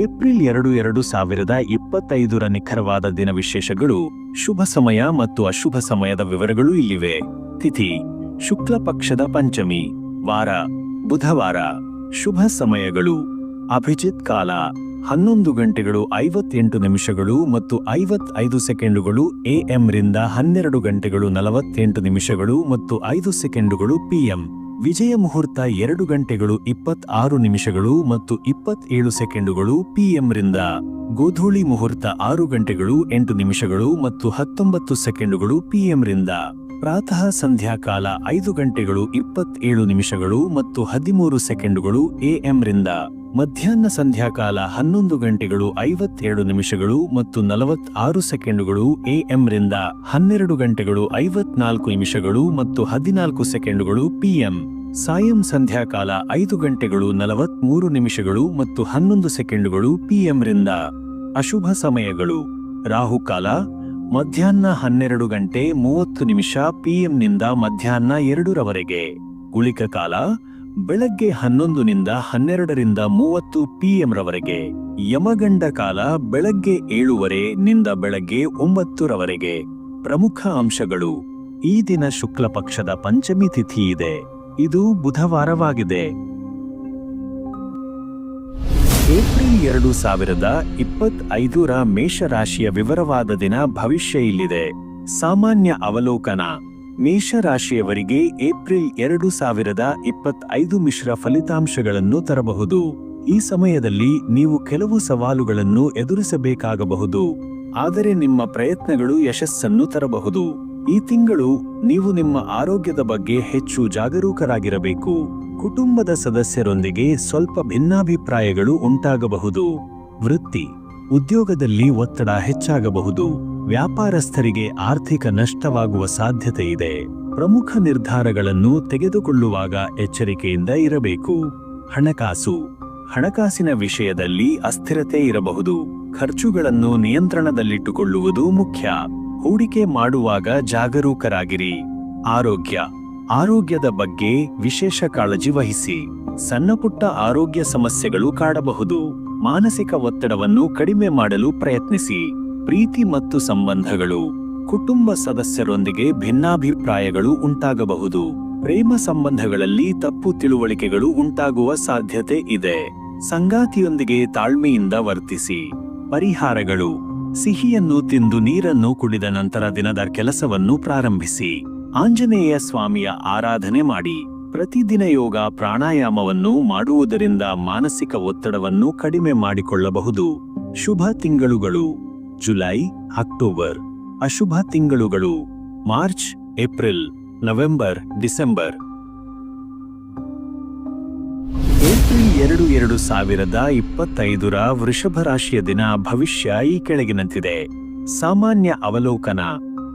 April ಎರಡು ಎರಡು ಸಾವಿರದ ಇಪ್ಪತ್ತೈದರ ನಿಖರವಾದ ದಿನ ವಿಶೇಷಗಳು, ಶುಭ ಸಮಯ ಮತ್ತು ಅಶುಭ ಸಮಯದ ವಿವರಗಳು ಇಲ್ಲಿವೆ. ತಿಥಿ, ಶುಕ್ಲ ಪಕ್ಷದ ಪಂಚಮಿ, ವಾರ, ಬುಧವಾರ. ಶುಭ ಸಮಯಗಳು, ಅಭಿಜಿತ್ ಕಾಲ, ಹನ್ನೊಂದು ಗಂಟೆಗಳು ಐವತ್ತೆಂಟು ನಿಮಿಷಗಳು ಮತ್ತು ಐವತ್ತೈದು ಸೆಕೆಂಡುಗಳು ಎಎಂ ರಿಂದ ಹನ್ನೆರಡು ಗಂಟೆಗಳು ನಲವತ್ತೆಂಟು ನಿಮಿಷಗಳು ಮತ್ತು ಐದು ಸೆಕೆಂಡುಗಳು ಪಿಎಂ ವಿಜಯ ಮುಹೂರ್ತ ಎರಡು ಗಂಟೆಗಳು ಇಪ್ಪತ್ತಾರು ನಿಮಿಷಗಳು ಮತ್ತು ಇಪ್ಪತ್ತೇಳು ಸೆಕೆಂಡುಗಳು ಪಿಎಂ ರಿಂದ. ಗೋಧೂಳಿ ಮುಹೂರ್ತ ಆರು ಗಂಟೆಗಳು ಎಂಟು ನಿಮಿಷಗಳು ಮತ್ತು ಹತ್ತೊಂಬತ್ತು ಸೆಕೆಂಡುಗಳು ಪಿಎಂ ರಿಂದ. ಪ್ರಾತಃ ಸಂಧ್ಯಾಕಾಲ ಐದು ಗಂಟೆಗಳು ಇಪ್ಪತ್ತೇಳು ನಿಮಿಷಗಳು ಮತ್ತು ಹದಿಮೂರು ಸೆಕೆಂಡುಗಳು ಎಎಂ ರಿಂದ ಮಧ್ಯಾಹ್ನ ಸಂಧ್ಯಾಕಾಲ ಹನ್ನೊಂದು ಗಂಟೆಗಳು ಐವತ್ತೇಳು ನಿಮಿಷಗಳು ಮತ್ತು ನಲವತ್ತಾರು ಸೆಕೆಂಡುಗಳು ಎಎಂ ರಿಂದ ಹನ್ನೆರಡು ಗಂಟೆಗಳು ಐವತ್ನಾಲ್ಕು ನಿಮಿಷಗಳು ಮತ್ತು ಹದಿನಾಲ್ಕು ಸೆಕೆಂಡುಗಳು ಪಿಎಂ ಸಾಯಂ ಸಂಧ್ಯಾಕಾಲ ಐದು ಗಂಟೆಗಳು ನಲವತ್ಮೂರು ನಿಮಿಷಗಳು ಮತ್ತು ಹನ್ನೊಂದು ಸೆಕೆಂಡುಗಳು ಪಿಎಂ ರಿಂದ ಅಶುಭ ಸಮಯಗಳು. ರಾಹುಕಾಲ ಮಧ್ಯಾಹ್ನ ಹನ್ನೆರಡು ಗಂಟೆ ಮೂವತ್ತು ನಿಮಿಷ ಪಿಎಂನಿಂದ ಮಧ್ಯಾಹ್ನ ಎರಡರವರೆಗೆ. ಗುಳಿಕ ಕಾಲ, ಬೆಳಗ್ಗೆ ಹನ್ನೊಂದನಿಂದ ಹನ್ನೆರಡರಿಂದ ಮೂವತ್ತು ಪಿಎಂ ರವರೆಗೆ ಯಮಗಂಡ ಕಾಲ, ಬೆಳಗ್ಗೆ ಏಳುವರೆ ನಿಂದ ಬೆಳಗ್ಗೆ ಒಂಬತ್ತರವರೆಗೆ. ಪ್ರಮುಖ ಅಂಶಗಳು. ಈ ದಿನ ಶುಕ್ಲ ಪಕ್ಷದ ಪಂಚಮಿ ತಿಥಿ ಇದೆ ಇದು ಬುಧವಾರವಾಗಿದೆ. ಏಪ್ರಿಲ್ ಎರಡು ಸಾವಿರದ ಇಪ್ಪತ್ತೈದರ ಮೇಷರಾಶಿಯ ವಿವರವಾದ ದಿನ ಭವಿಷ್ಯ ಇಲ್ಲಿದೆ. ಸಾಮಾನ್ಯ ಅವಲೋಕನ. ಮೇಷರಾಶಿಯವರಿಗೆ ಏಪ್ರಿಲ್ ಎರಡು ಸಾವಿರದ ಇಪ್ಪತ್ತೈದು ಮಿಶ್ರ ಫಲಿತಾಂಶಗಳನ್ನು ತರಬಹುದು. ಈ ಸಮಯದಲ್ಲಿ ನೀವು ಕೆಲವು ಸವಾಲುಗಳನ್ನು ಎದುರಿಸಬೇಕಾಗಬಹುದು. ಆದರೆ ನಿಮ್ಮ ಪ್ರಯತ್ನಗಳು ಯಶಸ್ಸನ್ನು ತರಬಹುದು. ಈ ತಿಂಗಳು ನೀವು ನಿಮ್ಮ ಆರೋಗ್ಯದ ಬಗ್ಗೆ ಹೆಚ್ಚು ಜಾಗರೂಕರಾಗಿರಬೇಕು. ಕುಟುಂಬದ ಸದಸ್ಯರೊಂದಿಗೆ ಸ್ವಲ್ಪ ಭಿನ್ನಾಭಿಪ್ರಾಯಗಳು ಉಂಟಾಗಬಹುದು. ವೃತ್ತಿ, ಉದ್ಯೋಗದಲ್ಲಿ ಒತ್ತಡ ಹೆಚ್ಚಾಗಬಹುದು. ವ್ಯಾಪಾರಸ್ಥರಿಗೆ ಆರ್ಥಿಕ ನಷ್ಟವಾಗುವ ಸಾಧ್ಯತೆ ಇದೆ. ಪ್ರಮುಖ ನಿರ್ಧಾರಗಳನ್ನು ತೆಗೆದುಕೊಳ್ಳುವಾಗ ಎಚ್ಚರಿಕೆಯಿಂದ ಇರಬೇಕು. ಹಣಕಾಸು, ಹಣಕಾಸಿನ ವಿಷಯದಲ್ಲಿ ಅಸ್ಥಿರತೆ ಇರಬಹುದು. ಖರ್ಚುಗಳನ್ನು ನಿಯಂತ್ರಣದಲ್ಲಿಟ್ಟುಕೊಳ್ಳುವುದು ಮುಖ್ಯ. ಹೂಡಿಕೆ ಮಾಡುವಾಗ ಜಾಗರೂಕರಾಗಿರಿ. ಆರೋಗ್ಯ ಆರೋಗ್ಯದ ಬಗ್ಗೆ ವಿಶೇಷ ಕಾಳಜಿ ವಹಿಸಿ. ಸಣ್ಣಪುಟ್ಟ ಆರೋಗ್ಯ ಸಮಸ್ಯೆಗಳು ಕಾಡಬಹುದು. ಮಾನಸಿಕ ಒತ್ತಡವನ್ನು ಕಡಿಮೆ ಮಾಡಲು ಪ್ರಯತ್ನಿಸಿ. ಪ್ರೀತಿ ಮತ್ತು ಸಂಬಂಧಗಳು, ಕುಟುಂಬ ಸದಸ್ಯರೊಂದಿಗೆ ಭಿನ್ನಾಭಿಪ್ರಾಯಗಳು ಉಂಟಾಗಬಹುದು. ಪ್ರೇಮ ಸಂಬಂಧಗಳಲ್ಲಿ ತಪ್ಪು ತಿಳುವಳಿಕೆಗಳು ಉಂಟಾಗುವ ಸಾಧ್ಯತೆ ಇದೆ. ಸಂಗಾತಿಯೊಂದಿಗೆ ತಾಳ್ಮೆಯಿಂದ ವರ್ತಿಸಿ. ಪರಿಹಾರಗಳು, ಸಿಹಿಯನ್ನು ತಿಂದು ನೀರನ್ನು ಕುಡಿದ ನಂತರ ದಿನದ ಕೆಲಸವನ್ನು ಪ್ರಾರಂಭಿಸಿ. ಆಂಜನೇಯ ಸ್ವಾಮಿಯ ಆರಾಧನೆ ಮಾಡಿ ಪ್ರತಿದಿನ ಯೋಗ ಪ್ರಾಣಾಯಾಮವನ್ನು ಮಾಡುವುದರಿಂದ ಮಾನಸಿಕ ಒತ್ತಡವನ್ನು ಕಡಿಮೆ ಮಾಡಿಕೊಳ್ಳಬಹುದು. ಶುಭ ತಿಂಗಳುಗಳು. July, October. ಅಶುಭ ತಿಂಗಳುಗಳು. March, April, November, December. April ಎರಡು ಎರಡು ಸಾವಿರದ ಇಪ್ಪತ್ತೈದರ ವೃಷಭ ರಾಶಿಯ ದಿನ ಭವಿಷ್ಯ ಈ ಕೆಳಗಿನಂತಿದೆ. ಸಾಮಾನ್ಯ ಅವಲೋಕನ.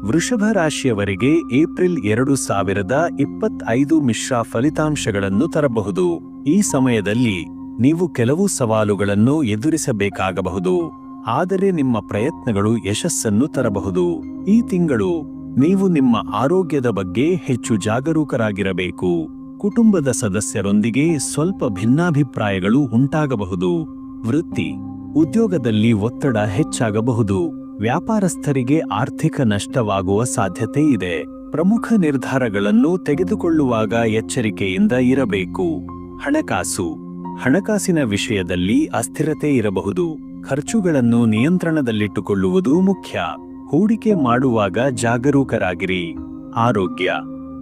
ವೃಷಭ ರಾಶಿಯವರಿಗೆ ಏಪ್ರಿಲ್ ಎರಡು ಸಾವಿರದ ಇಪ್ಪತ್ತೈದು ಮಿಶ್ರ ಫಲಿತಾಂಶಗಳನ್ನು ತರಬಹುದು. ಈ ಸಮಯದಲ್ಲಿ ನೀವು ಕೆಲವು ಸವಾಲುಗಳನ್ನು ಎದುರಿಸಬೇಕಾಗಬಹುದು. ಆದರೆ ನಿಮ್ಮ ಪ್ರಯತ್ನಗಳು ಯಶಸ್ಸನ್ನು ತರಬಹುದು. ಈ ತಿಂಗಳು ನೀವು ನಿಮ್ಮ ಆರೋಗ್ಯದ ಬಗ್ಗೆ ಹೆಚ್ಚು ಜಾಗರೂಕರಾಗಿರಬೇಕು. ಕುಟುಂಬದ ಸದಸ್ಯರೊಂದಿಗೆ ಸ್ವಲ್ಪ ಭಿನ್ನಾಭಿಪ್ರಾಯಗಳು ಉಂಟಾಗಬಹುದು. ವೃತ್ತಿ, ಉದ್ಯೋಗದಲ್ಲಿ ಒತ್ತಡ ಹೆಚ್ಚಾಗಬಹುದು. ವ್ಯಾಪಾರಸ್ಥರಿಗೆ ಆರ್ಥಿಕ ನಷ್ಟವಾಗುವ ಸಾಧ್ಯತೆ ಇದೆ. ಪ್ರಮುಖ ನಿರ್ಧಾರಗಳನ್ನು ತೆಗೆದುಕೊಳ್ಳುವಾಗ ಎಚ್ಚರಿಕೆಯಿಂದ ಇರಬೇಕು. ಹಣಕಾಸು. ಹಣಕಾಸಿನ ವಿಷಯದಲ್ಲಿ ಅಸ್ಥಿರತೆ ಇರಬಹುದು. ಖರ್ಚುಗಳನ್ನು ನಿಯಂತ್ರಣದಲ್ಲಿಟ್ಟುಕೊಳ್ಳುವುದು ಮುಖ್ಯ. ಹೂಡಿಕೆ ಮಾಡುವಾಗ ಜಾಗರೂಕರಾಗಿರಿ. ಆರೋಗ್ಯ.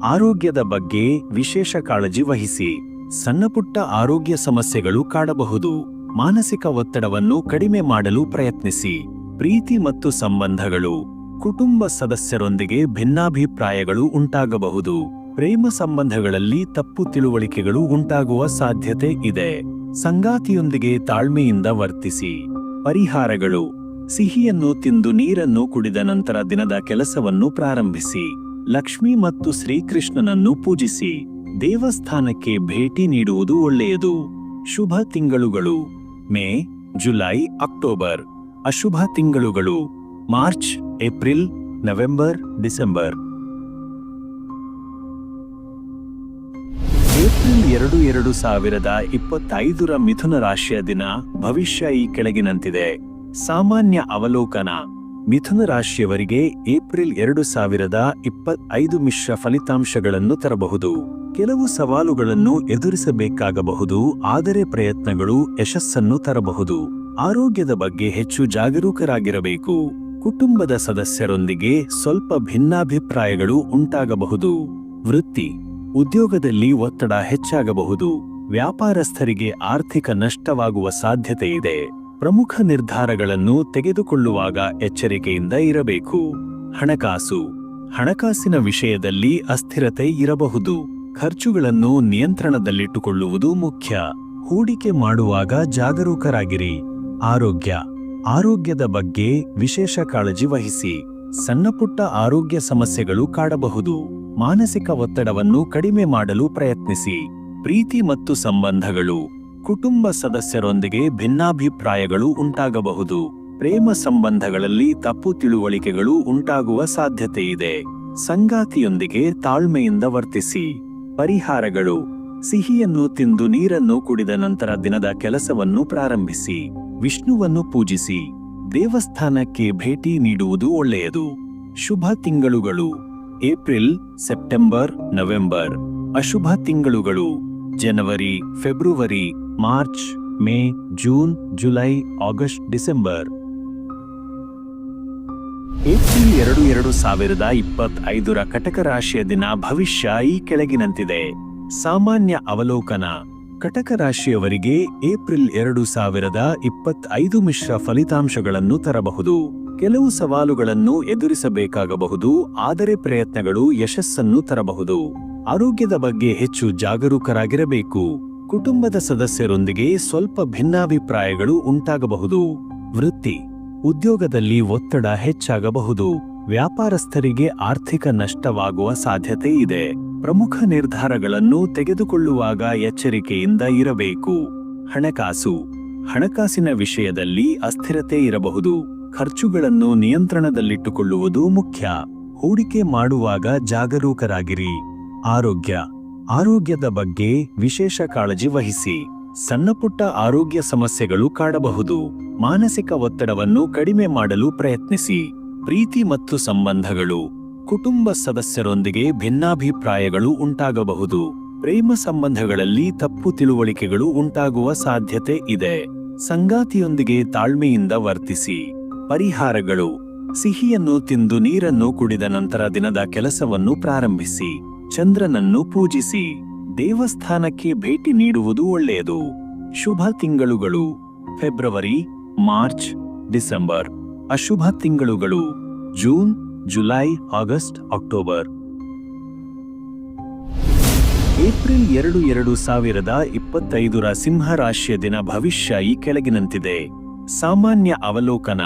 ಆರೋಗ್ಯದ ಬಗ್ಗೆ ವಿಶೇಷ ಕಾಳಜಿ ವಹಿಸಿ. ಸಣ್ಣಪುಟ್ಟ ಆರೋಗ್ಯ ಸಮಸ್ಯೆಗಳು ಕಾಡಬಹುದು. ಮಾನಸಿಕ ಒತ್ತಡವನ್ನು ಕಡಿಮೆ ಮಾಡಲು ಪ್ರಯತ್ನಿಸಿ. ಪ್ರೀತಿ ಮತ್ತು ಸಂಬಂಧಗಳು ಕುಟುಂಬ ಸದಸ್ಯರೊಂದಿಗೆ ಭಿನ್ನಾಭಿಪ್ರಾಯಗಳು ಉಂಟಾಗಬಹುದು. ಪ್ರೇಮ ಸಂಬಂಧಗಳಲ್ಲಿ ತಪ್ಪು ತಿಳುವಳಿಕೆಗಳು ಉಂಟಾಗುವ ಸಾಧ್ಯತೆ ಇದೆ. ಸಂಗಾತಿಯೊಂದಿಗೆ ತಾಳ್ಮೆಯಿಂದ ವರ್ತಿಸಿ. ಪರಿಹಾರಗಳು. ಸಿಹಿಯನ್ನು ತಿಂದು ನೀರನ್ನು ಕುಡಿದ ನಂತರ ದಿನದ ಕೆಲಸವನ್ನು ಪ್ರಾರಂಭಿಸಿ. ಲಕ್ಷ್ಮಿ ಮತ್ತು ಶ್ರೀಕೃಷ್ಣನನ್ನು ಪೂಜಿಸಿ. ದೇವಸ್ಥಾನಕ್ಕೆ ಭೇಟಿ ನೀಡುವುದು ಒಳ್ಳೆಯದು. ಶುಭ ತಿಂಗಳುಗಳು. May, July, October. ಅಶುಭ ತಿಂಗಳುಗಳು March, April, November, December. April ಎರಡು ಎರಡು ಸಾವಿರದ ಇಪ್ಪತ್ತೈದರ ಮಿಥುನ ರಾಶಿಯ ದಿನ ಭವಿಷ್ಯ ಈ ಕೆಳಗಿನಂತಿದೆ. ಸಾಮಾನ್ಯ ಅವಲೋಕನ ಮಿಥುನ ರಾಶಿಯವರಿಗೆ ಏಪ್ರಿಲ್ ಎರಡು ಸಾವಿರದ ಇಪ್ಪತ್ತೈದು ಮಿಶ್ರ ಫಲಿತಾಂಶಗಳನ್ನು ತರಬಹುದು. ಕೆಲವು ಸವಾಲುಗಳನ್ನು ಎದುರಿಸಬೇಕಾಗಬಹುದು, ಆದರೆ ಪ್ರಯತ್ನಗಳು ಯಶಸ್ಸನ್ನು ತರಬಹುದು. ಆರೋಗ್ಯದ ಬಗ್ಗೆ ಹೆಚ್ಚು ಜಾಗರೂಕರಾಗಿರಬೇಕು. ಕುಟುಂಬದ ಸದಸ್ಯರೊಂದಿಗೆ ಸ್ವಲ್ಪ ಭಿನ್ನಾಭಿಪ್ರಾಯಗಳು ಉಂಟಾಗಬಹುದು. ವೃತ್ತಿ, ಉದ್ಯೋಗದಲ್ಲಿ ಒತ್ತಡ ಹೆಚ್ಚಾಗಬಹುದು. ವ್ಯಾಪಾರಸ್ಥರಿಗೆ ಆರ್ಥಿಕ ನಷ್ಟವಾಗುವ ಸಾಧ್ಯತೆ ಇದೆ. ಪ್ರಮುಖ ನಿರ್ಧಾರಗಳನ್ನು ತೆಗೆದುಕೊಳ್ಳುವಾಗ ಎಚ್ಚರಿಕೆಯಿಂದ ಇರಬೇಕು. ಹಣಕಾಸು, ಹಣಕಾಸಿನ ವಿಷಯದಲ್ಲಿ ಅಸ್ಥಿರತೆ ಇರಬಹುದು. ಖರ್ಚುಗಳನ್ನು ನಿಯಂತ್ರಣದಲ್ಲಿಟ್ಟುಕೊಳ್ಳುವುದು ಮುಖ್ಯ. ಹೂಡಿಕೆ ಮಾಡುವಾಗ ಜಾಗರೂಕರಾಗಿರಿ. ಆರೋಗ್ಯ. ಆರೋಗ್ಯದ ಬಗ್ಗೆ ವಿಶೇಷ ಕಾಳಜಿ ವಹಿಸಿ. ಸಣ್ಣಪುಟ್ಟ ಆರೋಗ್ಯ ಸಮಸ್ಯೆಗಳು ಕಾಡಬಹುದು. ಮಾನಸಿಕ ಒತ್ತಡವನ್ನು ಕಡಿಮೆ ಮಾಡಲು ಪ್ರಯತ್ನಿಸಿ. ಪ್ರೀತಿ ಮತ್ತು ಸಂಬಂಧಗಳು. ಕುಟುಂಬ ಸದಸ್ಯರೊಂದಿಗೆ ಭಿನ್ನಾಭಿಪ್ರಾಯಗಳು ಉಂಟಾಗಬಹುದು. ಪ್ರೇಮ ಸಂಬಂಧಗಳಲ್ಲಿ ತಪ್ಪು ತಿಳುವಳಿಕೆಗಳು ಉಂಟಾಗುವ ಸಾಧ್ಯತೆಯಿದೆ ಸಂಗಾತಿಯೊಂದಿಗೆ ತಾಳ್ಮೆಯಿಂದ ವರ್ತಿಸಿ. ಪರಿಹಾರಗಳು. ಸಿಹಿಯನ್ನು ತಿಂದು ನೀರನ್ನು ಕುಡಿದ ನಂತರ ದಿನದ ಕೆಲಸವನ್ನು ಪ್ರಾರಂಭಿಸಿ. ವಿಷ್ಣುವನ್ನು ಪೂಜಿಸಿ ದೇವಸ್ಥಾನಕ್ಕೆ ಭೇಟಿ ನೀಡುವುದು ಒಳ್ಳೆಯದು. ಶುಭ ತಿಂಗಳುಗಳು. April, September, November. ಅಶುಭ ತಿಂಗಳುಗಳು. ಜನವರಿ, February, March, May, June, July, August, December. April ಎರಡು ಎರಡು ಸಾವಿರದ ಇಪ್ಪತ್ತೈದರ ಕಟಕ ರಾಶಿಯ ದಿನ ಭವಿಷ್ಯ ಈ ಕೆಳಗಿನಂತಿದೆ. ಸಾಮಾನ್ಯ ಅವಲೋಕನ. ಕಟಕ ರಾಶಿಯವರಿಗೆ ಏಪ್ರಿಲ್ ಎರಡು ಸಾವಿರದ ಇಪ್ಪತ್ತೈದು ಮಿಶ್ರ ಫಲಿತಾಂಶಗಳನ್ನು ತರಬಹುದು. ಕೆಲವು ಸವಾಲುಗಳನ್ನು ಎದುರಿಸಬೇಕಾಗಬಹುದು, ಆದರೆ ಪ್ರಯತ್ನಗಳು ಯಶಸ್ಸನ್ನು ತರಬಹುದು. ಆರೋಗ್ಯದ ಬಗ್ಗೆ ಹೆಚ್ಚು ಜಾಗರೂಕರಾಗಿರಬೇಕು. ಕುಟುಂಬದ ಸದಸ್ಯರೊಂದಿಗೆ ಸ್ವಲ್ಪ ಭಿನ್ನಾಭಿಪ್ರಾಯಗಳು ಉಂಟಾಗಬಹುದು. ವೃತ್ತಿ, ಉದ್ಯೋಗದಲ್ಲಿ ಒತ್ತಡ ಹೆಚ್ಚಾಗಬಹುದು. ವ್ಯಾಪಾರಸ್ಥರಿಗೆ ಆರ್ಥಿಕ ನಷ್ಟವಾಗುವ ಸಾಧ್ಯತೆ ಇದೆ. ಪ್ರಮುಖ ನಿರ್ಧಾರಗಳನ್ನು ತೆಗೆದುಕೊಳ್ಳುವಾಗ ಎಚ್ಚರಿಕೆಯಿಂದ ಇರಬೇಕು. ಹಣಕಾಸು. ಹಣಕಾಸಿನ ವಿಷಯದಲ್ಲಿ ಅಸ್ಥಿರತೆ ಇರಬಹುದು. ಖರ್ಚುಗಳನ್ನು ನಿಯಂತ್ರಣದಲ್ಲಿಟ್ಟುಕೊಳ್ಳುವುದು ಮುಖ್ಯ. ಹೂಡಿಕೆ ಮಾಡುವಾಗ ಜಾಗರೂಕರಾಗಿರಿ. ಆರೋಗ್ಯ. ಆರೋಗ್ಯದ ಬಗ್ಗೆ ವಿಶೇಷ ಕಾಳಜಿ ವಹಿಸಿ. ಸಣ್ಣಪುಟ್ಟ ಆರೋಗ್ಯ ಸಮಸ್ಯೆಗಳು ಕಾಡಬಹುದು. ಮಾನಸಿಕ ಒತ್ತಡವನ್ನು ಕಡಿಮೆ ಮಾಡಲು ಪ್ರಯತ್ನಿಸಿ. ಪ್ರೀತಿ ಮತ್ತು ಸಂಬಂಧಗಳು. ಕುಟುಂಬ ಸದಸ್ಯರೊಂದಿಗೆ ಭಿನ್ನಾಭಿಪ್ರಾಯಗಳು ಉಂಟಾಗಬಹುದು. ಪ್ರೇಮ ಸಂಬಂಧಗಳಲ್ಲಿ ತಪ್ಪು ತಿಳುವಳಿಕೆಗಳು ಉಂಟಾಗುವ ಸಾಧ್ಯತೆ ಇದೆ. ಸಂಗಾತಿಯೊಂದಿಗೆ ತಾಳ್ಮೆಯಿಂದ ವರ್ತಿಸಿ. ಪರಿಹಾರಗಳು. ಸಿಹಿಯನ್ನು ತಿಂದು ನೀರನ್ನು ಕುಡಿದ ನಂತರ ದಿನದ ಕೆಲಸವನ್ನು ಪ್ರಾರಂಭಿಸಿ. ಚಂದ್ರನನ್ನು ಪೂಜಿಸಿ. ದೇವಸ್ಥಾನಕ್ಕೆ ಭೇಟಿ ನೀಡುವುದು ಒಳ್ಳೆಯದು. ಶುಭ ತಿಂಗಳುಗಳು. ಫೆಬ್ರವರಿ, ಮಾರ್ಚ್, ಡಿಸೆಂಬರ್. ಅಶುಭ ತಿಂಗಳುಗಳು. June July, August, October. April ಎರಡು ಎರಡು ಸಾವಿರದ ಇಪ್ಪತ್ತೈದರ ಸಿಂಹರಾಶಿಯ ದಿನ ಭವಿಷ್ಯ ಈ ಕೆಳಗಿನಂತಿದೆ. ಸಾಮಾನ್ಯ ಅವಲೋಕನ.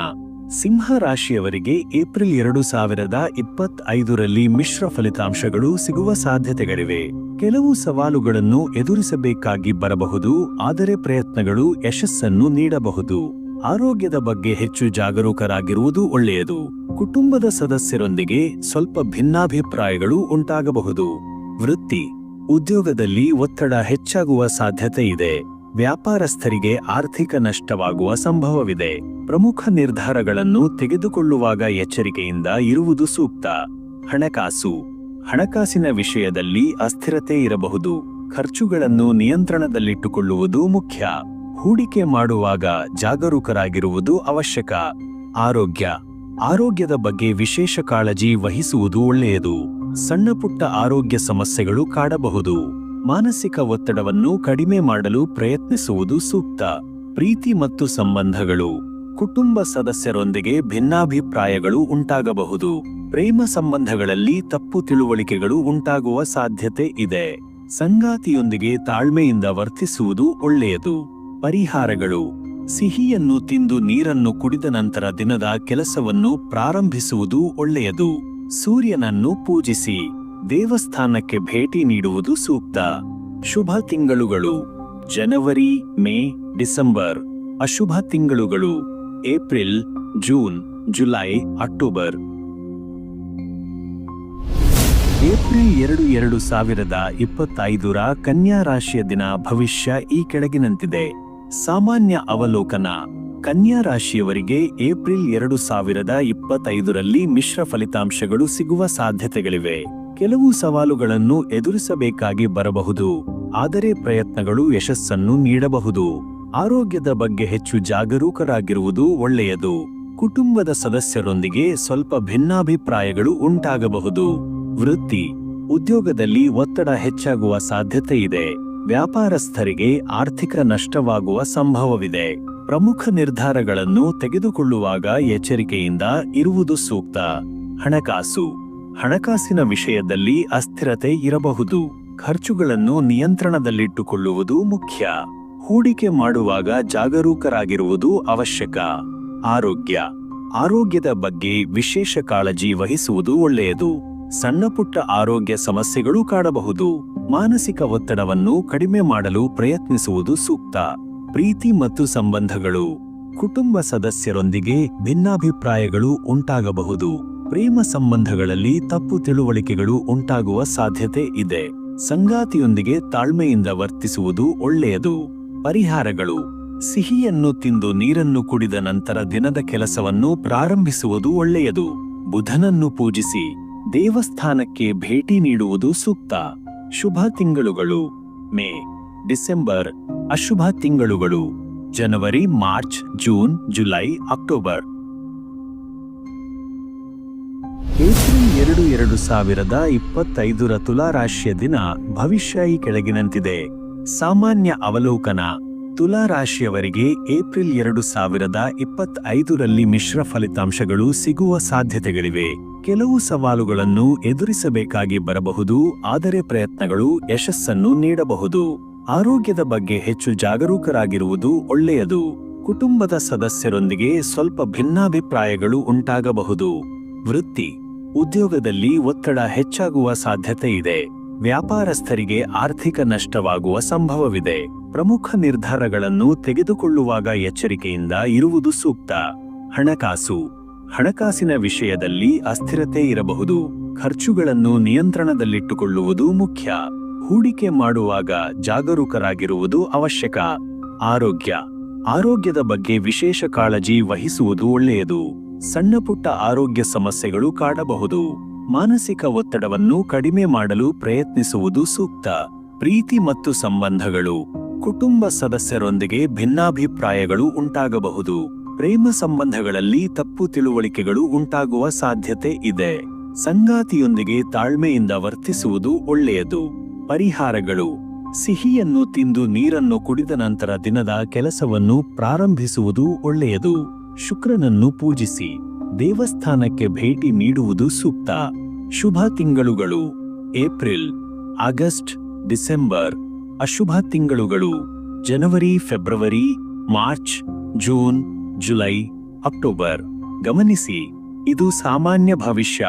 ಸಿಂಹ ರಾಶಿಯವರಿಗೆ ಏಪ್ರಿಲ್ ಎರಡು ಸಾವಿರದ ಇಪ್ಪತ್ತೈದರಲ್ಲಿ ಮಿಶ್ರ ಫಲಿತಾಂಶಗಳು ಸಿಗುವ ಸಾಧ್ಯತೆಗಳಿವೆ. ಕೆಲವು ಸವಾಲುಗಳನ್ನು ಎದುರಿಸಬೇಕಾಗಿ ಬರಬಹುದು, ಆದರೆ ಪ್ರಯತ್ನಗಳು ಯಶಸ್ಸನ್ನು ನೀಡಬಹುದು. ಆರೋಗ್ಯದ ಬಗ್ಗೆ ಹೆಚ್ಚು ಜಾಗರೂಕರಾಗಿರುವುದು ಒಳ್ಳೆಯದು. ಕುಟುಂಬದ ಸದಸ್ಯರೊಂದಿಗೆ ಸ್ವಲ್ಪ ಭಿನ್ನಾಭಿಪ್ರಾಯಗಳು ಉಂಟಾಗಬಹುದು. ವೃತ್ತಿ, ಉದ್ಯೋಗದಲ್ಲಿ ಒತ್ತಡ ಹೆಚ್ಚಾಗುವ ಸಾಧ್ಯತೆ ಇದೆ. ವ್ಯಾಪಾರಸ್ಥರಿಗೆ ಆರ್ಥಿಕ ನಷ್ಟವಾಗುವ ಸಂಭವವಿದೆ. ಪ್ರಮುಖ ನಿರ್ಧಾರಗಳನ್ನು ತೆಗೆದುಕೊಳ್ಳುವಾಗ ಎಚ್ಚರಿಕೆಯಿಂದ ಇರುವುದು ಸೂಕ್ತ. ಹಣಕಾಸು, ಹಣಕಾಸಿನ ವಿಷಯದಲ್ಲಿ ಅಸ್ಥಿರತೆ ಇರಬಹುದು. ಖರ್ಚುಗಳನ್ನು ನಿಯಂತ್ರಣದಲ್ಲಿಟ್ಟುಕೊಳ್ಳುವುದು ಮುಖ್ಯ. ಹೂಡಿಕೆ ಮಾಡುವಾಗ ಜಾಗರೂಕರಾಗಿರುವುದು ಅವಶ್ಯಕ. ಆರೋಗ್ಯ ಆರೋಗ್ಯದ ಬಗ್ಗೆ ವಿಶೇಷ ಕಾಳಜಿ ವಹಿಸುವುದು ಒಳ್ಳೆಯದು. ಸಣ್ಣಪುಟ್ಟ ಆರೋಗ್ಯ ಸಮಸ್ಯೆಗಳು ಕಾಡಬಹುದು. ಮಾನಸಿಕ ಒತ್ತಡವನ್ನು ಕಡಿಮೆ ಮಾಡಲು ಪ್ರಯತ್ನಿಸುವುದು ಸೂಕ್ತ. ಪ್ರೀತಿ ಮತ್ತು ಸಂಬಂಧಗಳು. ಕುಟುಂಬ ಸದಸ್ಯರೊಂದಿಗೆ ಭಿನ್ನಾಭಿಪ್ರಾಯಗಳು ಉಂಟಾಗಬಹುದು. ಪ್ರೇಮ ಸಂಬಂಧಗಳಲ್ಲಿ ತಪ್ಪು ತಿಳುವಳಿಕೆಗಳು ಉಂಟಾಗುವ ಸಾಧ್ಯತೆ ಇದೆ. ಸಂಗಾತಿಯೊಂದಿಗೆ ತಾಳ್ಮೆಯಿಂದ ವರ್ತಿಸುವುದು ಒಳ್ಳೆಯದು. ಪರಿಹಾರಗಳು. ಸಿಹಿಯನ್ನು ತಿಂದು ನೀರನ್ನು ಕುಡಿದ ನಂತರ ದಿನದ ಕೆಲಸವನ್ನು ಪ್ರಾರಂಭಿಸುವುದು ಒಳ್ಳೆಯದು. ಸೂರ್ಯನನ್ನು ಪೂಜಿಸಿ, ದೇವಸ್ಥಾನಕ್ಕೆ ಭೇಟಿ ನೀಡುವುದು ಸೂಕ್ತ. ಶುಭ ತಿಂಗಳುಗಳು. ಜನವರಿ, ಮೇ, ಡಿಸೆಂಬರ್. ಅಶುಭ ತಿಂಗಳುಗಳು. April, June, July, October. April ಎರಡು ಎರಡು ಸಾವಿರದ ಇಪ್ಪತ್ತೈದರ ಕನ್ಯಾ ರಾಶಿಯ ದಿನ ಭವಿಷ್ಯ ಈ ಕೆಳಗಿನಂತಿದೆ. ಸಾಮಾನ್ಯ ಅವಲೋಕನ ಕನ್ಯಾ ರಾಶಿಯವರಿಗೆ ಏಪ್ರಿಲ್ ಎರಡು ಸಾವಿರದ ಇಪ್ಪತ್ತೈದರಲ್ಲಿ ಮಿಶ್ರ ಫಲಿತಾಂಶಗಳು ಸಿಗುವ ಸಾಧ್ಯತೆಗಳಿವೆ. ಕೆಲವು ಸವಾಲುಗಳನ್ನು ಎದುರಿಸಬೇಕಾಗಿ ಬರಬಹುದು, ಆದರೆ ಪ್ರಯತ್ನಗಳು ಯಶಸ್ಸನ್ನು ನೀಡಬಹುದು. ಆರೋಗ್ಯದ ಬಗ್ಗೆ ಹೆಚ್ಚು ಜಾಗರೂಕರಾಗಿರುವುದು ಒಳ್ಳೆಯದು. ಕುಟುಂಬದ ಸದಸ್ಯರೊಂದಿಗೆ ಸ್ವಲ್ಪ ಭಿನ್ನಾಭಿಪ್ರಾಯಗಳು ಉಂಟಾಗಬಹುದು. ವೃತ್ತಿ, ಉದ್ಯೋಗದಲ್ಲಿ ಒತ್ತಡ ಹೆಚ್ಚಾಗುವ ಸಾಧ್ಯತೆ ಇದೆ. ವ್ಯಾಪಾರಸ್ಥರಿಗೆ ಆರ್ಥಿಕ ನಷ್ಟವಾಗುವ ಸಂಭವವಿದೆ. ಪ್ರಮುಖ ನಿರ್ಧಾರಗಳನ್ನು ತೆಗೆದುಕೊಳ್ಳುವಾಗ ಎಚ್ಚರಿಕೆಯಿಂದ ಇರುವುದು ಸೂಕ್ತ. ಹಣಕಾಸು. ಹಣಕಾಸಿನ ವಿಷಯದಲ್ಲಿ ಅಸ್ಥಿರತೆ ಇರಬಹುದು. ಖರ್ಚುಗಳನ್ನು ನಿಯಂತ್ರಣದಲ್ಲಿಟ್ಟುಕೊಳ್ಳುವುದು ಮುಖ್ಯ. ಹೂಡಿಕೆ ಮಾಡುವಾಗ ಜಾಗರೂಕರಾಗಿರುವುದು ಅವಶ್ಯಕ. ಆರೋಗ್ಯ. ಆರೋಗ್ಯದ ಬಗ್ಗೆ ವಿಶೇಷ ಕಾಳಜಿ ವಹಿಸುವುದು ಒಳ್ಳೆಯದು. ಸಣ್ಣಪುಟ್ಟ ಆರೋಗ್ಯ ಸಮಸ್ಯೆಗಳು ಕಾಡಬಹುದು. ಮಾನಸಿಕ ಒತ್ತಡವನ್ನು ಕಡಿಮೆ ಮಾಡಲು ಪ್ರಯತ್ನಿಸುವುದು ಸೂಕ್ತ. ಪ್ರೀತಿ ಮತ್ತು ಸಂಬಂಧಗಳು. ಕುಟುಂಬ ಸದಸ್ಯರೊಂದಿಗೆ ಭಿನ್ನಾಭಿಪ್ರಾಯಗಳು ಉಂಟಾಗಬಹುದು. ಪ್ರೇಮ ಸಂಬಂಧಗಳಲ್ಲಿ ತಪ್ಪು ತಿಳುವಳಿಕೆಗಳು ಉಂಟಾಗುವ ಸಾಧ್ಯತೆ ಇದೆ. ಸಂಗಾತಿಯೊಂದಿಗೆ ತಾಳ್ಮೆಯಿಂದ ವರ್ತಿಸುವುದು ಒಳ್ಳೆಯದು. ಪರಿಹಾರಗಳು. ಸಿಹಿಯನ್ನು ತಿಂದು ನೀರನ್ನು ಕುಡಿದ ನಂತರ ದಿನದ ಕೆಲಸವನ್ನು ಪ್ರಾರಂಭಿಸುವುದು ಒಳ್ಳೆಯದು. ಬುಧನನ್ನು ಪೂಜಿಸಿ. ದೇವಸ್ಥಾನಕ್ಕೆ ಭೇಟಿ ನೀಡುವುದು ಸೂಕ್ತ. ಶುಭ ತಿಂಗಳುಗಳು. May, December. ಅಶುಭ ತಿಂಗಳುಗಳು. ಜನವರಿ, March, June, July, October. April ಎರಡು ಎರಡು ಸಾವಿರದ ಇಪ್ಪತ್ತೈದರ ತುಲಾರಾಶಿಯ ದಿನ ಭವಿಷ್ಯ ಈ ಕೆಳಗಿನಂತಿದೆ. ಸಾಮಾನ್ಯ ಅವಲೋಕನ. ತುಲಾರಾಶಿಯವರಿಗೆ ಏಪ್ರಿಲ್ ಎರಡು ಸಾವಿರದ ಇಪ್ಪತ್ತೈದರಲ್ಲಿ ಮಿಶ್ರ ಫಲಿತಾಂಶಗಳು ಸಿಗುವ ಸಾಧ್ಯತೆಗಳಿವೆ. ಕೆಲವು ಸವಾಲುಗಳನ್ನು ಎದುರಿಸಬೇಕಾಗಿ ಬರಬಹುದು, ಆದರೆ ಪ್ರಯತ್ನಗಳು ಯಶಸ್ಸನ್ನು ನೀಡಬಹುದು. ಆರೋಗ್ಯದ ಬಗ್ಗೆ ಹೆಚ್ಚು ಜಾಗರೂಕರಾಗಿರುವುದು ಒಳ್ಳೆಯದು. ಕುಟುಂಬದ ಸದಸ್ಯರೊಂದಿಗೆ ಸ್ವಲ್ಪ ಭಿನ್ನಾಭಿಪ್ರಾಯಗಳು ಉಂಟಾಗಬಹುದು. ವೃತ್ತಿ. ಉದ್ಯೋಗದಲ್ಲಿ ಒತ್ತಡ ಹೆಚ್ಚಾಗುವ ಸಾಧ್ಯತೆ ಇದೆ. ವ್ಯಾಪಾರಸ್ಥರಿಗೆ ಆರ್ಥಿಕ ನಷ್ಟವಾಗುವ ಸಂಭವವಿದೆ. ಪ್ರಮುಖ ನಿರ್ಧಾರಗಳನ್ನು ತೆಗೆದುಕೊಳ್ಳುವಾಗ ಎಚ್ಚರಿಕೆಯಿಂದ ಇರುವುದು ಸೂಕ್ತ. ಹಣಕಾಸು. ಹಣಕಾಸಿನ ವಿಷಯದಲ್ಲಿ ಅಸ್ಥಿರತೆ ಇರಬಹುದು. ಖರ್ಚುಗಳನ್ನು ನಿಯಂತ್ರಣದಲ್ಲಿಟ್ಟುಕೊಳ್ಳುವುದು ಮುಖ್ಯ. ಹೂಡಿಕೆ ಮಾಡುವಾಗ ಜಾಗರೂಕರಾಗಿರುವುದು ಅವಶ್ಯಕ. ಆರೋಗ್ಯ. ಆರೋಗ್ಯದ ಬಗ್ಗೆ ವಿಶೇಷ ಕಾಳಜಿ ವಹಿಸುವುದು ಒಳ್ಳೆಯದು. ಸಣ್ಣಪುಟ್ಟ ಆರೋಗ್ಯ ಸಮಸ್ಯೆಗಳು ಕಾಡಬಹುದು. ಮಾನಸಿಕ ಒತ್ತಡವನ್ನು ಕಡಿಮೆ ಮಾಡಲು ಪ್ರಯತ್ನಿಸುವುದು ಸೂಕ್ತ. ಪ್ರೀತಿ ಮತ್ತು ಸಂಬಂಧಗಳು. ಕುಟುಂಬ ಸದಸ್ಯರೊಂದಿಗೆ ಭಿನ್ನಾಭಿಪ್ರಾಯಗಳು ಉಂಟಾಗಬಹುದು. ಪ್ರೇಮ ಸಂಬಂಧಗಳಲ್ಲಿ ತಪ್ಪು ತಿಳುವಳಿಕೆಗಳು ಉಂಟಾಗುವ ಸಾಧ್ಯತೆ ಇದೆ. ಸಂಗಾತಿಯೊಂದಿಗೆ ತಾಳ್ಮೆಯಿಂದ ವರ್ತಿಸುವುದು ಒಳ್ಳೆಯದು. ಪರಿಹಾರಗಳು. ಸಿಹಿಯನ್ನು ತಿಂದು ನೀರನ್ನು ಕುಡಿದ ನಂತರ ದಿನದ ಕೆಲಸವನ್ನು ಪ್ರಾರಂಭಿಸುವುದು ಒಳ್ಳೆಯದು. ಶುಕ್ರನನ್ನು ಪೂಜಿಸಿ. ದೇವಸ್ಥಾನಕ್ಕೆ ಭೇಟಿ ನೀಡುವುದು ಸೂಕ್ತ. ಶುಭ ತಿಂಗಳುಗಳು. April, August, December. ಅಶುಭ ತಿಂಗಳುಗಳು. ಜನವರಿ, ಫೆಬ್ರವರಿ, ಮಾರ್ಚ್, ಜೂನ್, ಜುಲೈ, ಅಕ್ಟೋಬರ್. ಗಮನಿಸಿ, ಇದು ಸಾಮಾನ್ಯ ಭವಿಷ್ಯ.